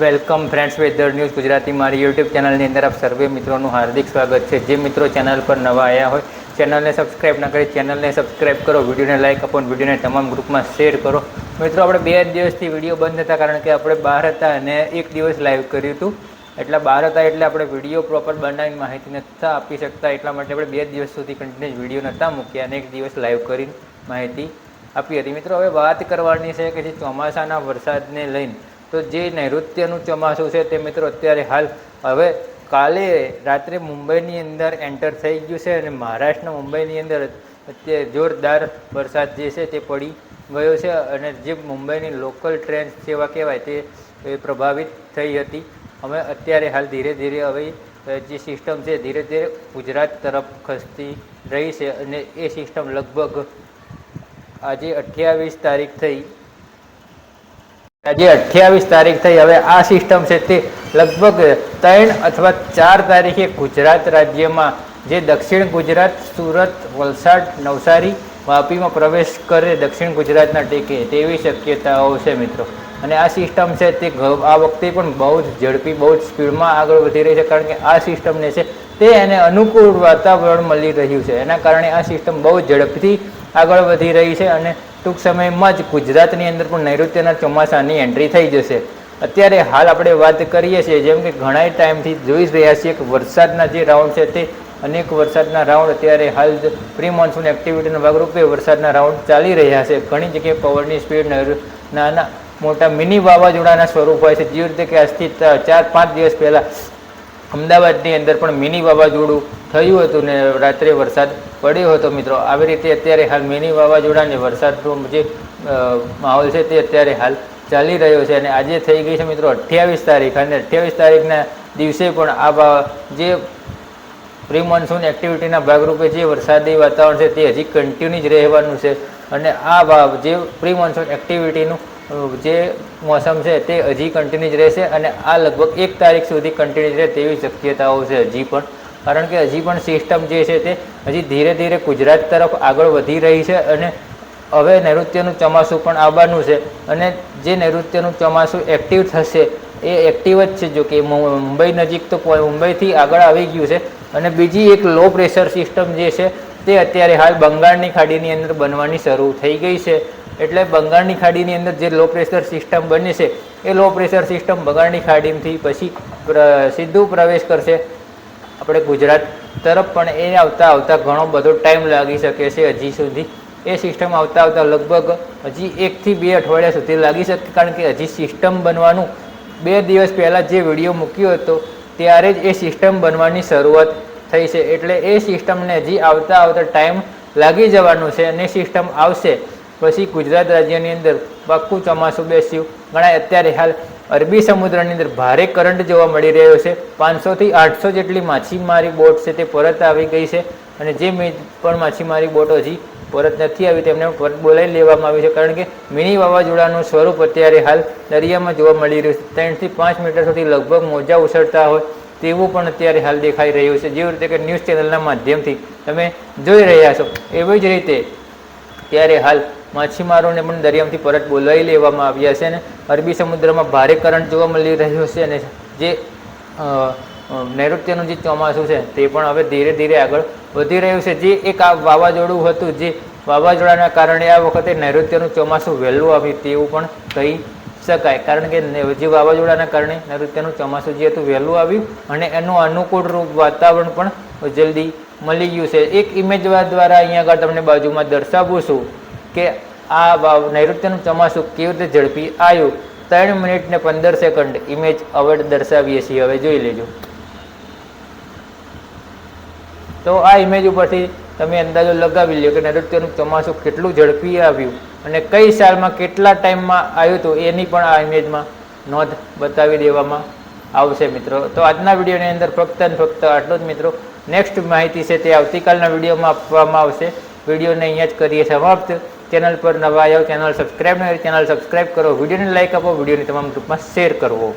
Welcome friends weather news Gujarati મારી YouTube ચેનલની અંદર આપ સર્વે મિત્રોનું હાર્દિક સ્વાગત છે. જે મિત્રો ચેનલ પર નવા આવ્યા હોય, ચેનલને સબસ્ક્રાઇબ ના કરી, ચેનલને સબસ્ક્રાઇબ કરો, વિડીયોને લાઇક આપો વિડીયોને તમામ ગ્રુપમાં શેર કરો. મિત્રો, આપણે બે જ દિવસથી વીડિયો બંધ હતા કારણ કે આપણે બહાર હતા અને એક દિવસ લાઈવ કર્યું હતું. એટલા બહાર હતા એટલે આપણે વીડિયો પ્રોપર બનાવીને માહિતી નહોતા આપી શકતા, એટલા માટે આપણે બે દિવસ સુધી કન્ટિન્યુ વીડિયો નહોતા મૂક્યા અને એક દિવસ લાઈવ કરીને માહિતી આપી હતી. મિત્રો, હવે વાત કરવાની છે કે જે ચોમાસાના વરસાદને લઈને તો જે નૈઋત્યનું ચોમાસું છે તે મિત્રો અત્યારે હાલ હવે કાલે રાત્રે મુંબઈની અંદર એન્ટર થઈ ગયું છે અને મહારાષ્ટ્રના મુંબઈની અંદર અત્યારે જોરદાર વરસાદ જે છે તે પડી ગયો છે અને જે મુંબઈની લોકલ ટ્રેન સેવા કહેવાય તે પ્રભાવિત થઈ હતી. અમે અત્યારે હાલ ધીરે ધીરે હવે જે સિસ્ટમ છે ધીરે ધીરે ગુજરાત તરફ ખસતી રહી છે અને એ સિસ્ટમ લગભગ આજે અઠ્યાવીસ તારીખ થઈ આજે અઠ્યાવીસ તારીખ થઈ. હવે આ સિસ્ટમ છે તે લગભગ ત્રણ અથવા ચાર તારીખે ગુજરાત રાજ્યમાં જે દક્ષિણ ગુજરાત, સુરત, વલસાડ, નવસારી, વાપીમાં પ્રવેશ કરે, દક્ષિણ ગુજરાતના ટેકે. તેવી શક્યતાઓ છે મિત્રો. અને આ સિસ્ટમ છે તે આ વખતે પણ બહુ જ ઝડપી, બહુ જ સ્પીડમાં આગળ વધી રહી છે, કારણ કે આ સિસ્ટમને છે તે એને અનુકૂળ વાતાવરણ મળી રહ્યું છે. એના કારણે આ સિસ્ટમ બહુ ઝડપથી આગળ વધી રહી છે અને ટૂંક સમયમાં જ ગુજરાતની અંદર પણ નૈઋત્યના ચોમાસાની એન્ટ્રી થઈ જશે. અત્યારે હાલ આપણે વાત કરીએ છીએ, જેમ કે ઘણા ટાઈમથી જોઈ રહ્યા છીએ કે વરસાદના જે રાઉન્ડ છે તે અનેક વરસાદના રાઉન્ડ અત્યારે હાલ પ્રી મોન્સૂન એક્ટિવિટીના ભાગરૂપે વરસાદના રાઉન્ડ ચાલી રહ્યા છે. ઘણી જગ્યાએ પવનની સ્પીડ નાના મોટા મિની વાવાઝોડાના સ્વરૂપ હોય છે. જે રીતે કે આજથી ચાર, પાંચ દિવસ પહેલાં અમદાવાદની અંદર પણ મિની વાવાઝોડું થયું હતું ને રાત્રે વરસાદ પડ્યો હતો મિત્રો. આવી રીતે અત્યારે હાલ મિની વાવાઝોડા અને વરસાદનો જે માહોલ છે તે અત્યારે હાલ ચાલી રહ્યો છે અને આજે થઈ ગઈ છે મિત્રો અઠ્યાવીસ તારીખ અને અઠ્યાવીસ તારીખના દિવસે પણ આ જે પ્રી મોન્સૂન એક્ટિવિટીના ભાગરૂપે જે વરસાદી વાતાવરણ છે તે હજી કન્ટિન્યુ જ રહેવાનું છે. અને આ જે પ્રી મોન્સૂન એક્ટિવિટીનું જે મોસમ છે તે હજી કન્ટિન્યુ જ રહેશે અને આ લગભગ એક તારીખ સુધી કન્ટિન્યુ રહે તેવી શક્યતાઓ છે હજી પણ. કારણ કે હજી પણ સિસ્ટમ જે છે તે હજી ધીરે ધીરે ગુજરાત તરફ આગળ વધી રહી છે અને હવે નૈઋત્યનું ચોમાસું પણ આવવાનું છે અને જે નૈઋત્યનું ચોમાસું એક્ટિવ થશે એ એક્ટિવ જ છે જો કે મુંબઈ નજીક તો મુંબઈથી આગળ આવી ગયું છે અને બીજી એક લો પ્રેશર સિસ્ટમ જે છે તે અત્યારે હાલ બંગાળની ખાડીની અંદર બનવાની શરૂ થઈ ગઈ છે. એટલે બંગાળની ખાડીની અંદર જે લો પ્રેશર સિસ્ટમ બને છે, એ લો પ્રેશર સિસ્ટમ બંગાળની ખાડીથી પછી સીધું પ્રવેશ કરશે. આપણે ગુજરાત તરફ પણ એ આવતા આવતા ઘણો બધો ટાઈમ લાગી શકે છે હજી સુધી. એ સિસ્ટમ આવતા આવતા લગભગ હજી એકથી બે અઠવાડિયા સુધી લાગી શકે, કારણ કે હજી સિસ્ટમ બનવાનું બે દિવસ પહેલાં જે વીડિયો મૂક્યો હતો, ત્યારે જ એ સિસ્ટમ બનવાની શરૂઆત થઈ છે. એટલે એ સિસ્ટમને હજી આવતા આવતા ટાઈમ લાગી જવાનું છે અને સિસ્ટમ આવશે. પછી ગુજરાત રાજ્યની અંદર પાક્કું ચોમાસું બેસ્યું. ઘણા અત્યારે હાલ અરબી સમુદ્રની અંદર ભારે કરંટ જોવા મળી રહ્યો છે. પાંચસોથી આઠસો જેટલી માછીમારી બોટ છે તે પરત આવી ગઈ છે. અને જે પણ માછીમારી બોટ હજી પરત નથી આવી તેમને પરત બોલાવી લેવામાં આવી છે. કારણ કે મિની વાવાઝોડાનું સ્વરૂપ અત્યારે હાલ દરિયામાં જોવા મળી રહ્યું છે. ત્રણથી પાંચ મીટર સુધી લગભગ મોજા ઉછળતા હોય તેવું પણ અત્યારે હાલ દેખાઈ રહ્યું છે. જેવી રીતે કે ન્યૂઝ ચેનલના માધ્યમથી તમે જોઈ રહ્યા છો. એવી જ રીતે ત્યારે હાલ માછીમારોને પણ દરિયામાંથી પરત બોલાવી લેવામાં આવ્યા છે અને અરબી સમુદ્રમાં ભારે કરંટ જોવા મળી રહ્યો છે અને જે નૈઋત્યનું જે ચોમાસું છે તે પણ હવે ધીરે ધીરે આગળ વધી રહ્યું છે. જે એક આ વાવાઝોડું હતું, જે વાવાઝોડાના કારણે આ વખતે નૈઋત્યનું ચોમાસું વહેલું આવ્યું તેવું પણ કહી શકાય. કારણ કે જે વાવાઝોડાના કારણે નૈઋત્યનું ચોમાસું જે હતું વહેલું આવ્યું અને એનું અનુકૂળ રૂપ વાતાવરણ પણ જલ્દી મળી ગયું છે. એક ઇમેજ દ્વારા અહીંયા આગળ તમને બાજુમાં દર્શાવું છું. કે આ વા- નૈઋત્યનું ચોમાસું કેવી રીતે ઝડપી આવ્યું? ત્રણ મિનિટ ને પંદર સેકન્ડ ઇમેજ અવોર્ડ દર્શાવીએ છીએ. હવે જોઈ લેજો. તો આ ઇમેજ ઉપરથી તમે અંદાજો લગાવી લો કે નૈઋત્યનું ચોમાસું કેટલું ઝડપી આવ્યું અને કઈ સાલમાં કેટલા ટાઈમમાં આવ્યું હતું એની પણ આ ઇમેજમાં નોંધ બતાવી દેવામાં આવશે મિત્રો. તો આજના વિડીયોની અંદર ફક્ત અને ફક્ત આટલું જ મિત્રો. નેક્સ્ટ માહિતી છે તે આવતીકાલના વિડીયોમાં આપવામાં આવશે. વિડીયોને અહીંયા જ કરીએ સમાપ્ત. ચેનલ પર નવા આવ્યો ચેનલ સબસ્ક્રાઈબ ન ચેનલ સબસ્ક્રાઈબ કરો. વિડીયોને લાઈક આપો, વિડીયોની તમામ ગ્રુપમાં શેર કરવો.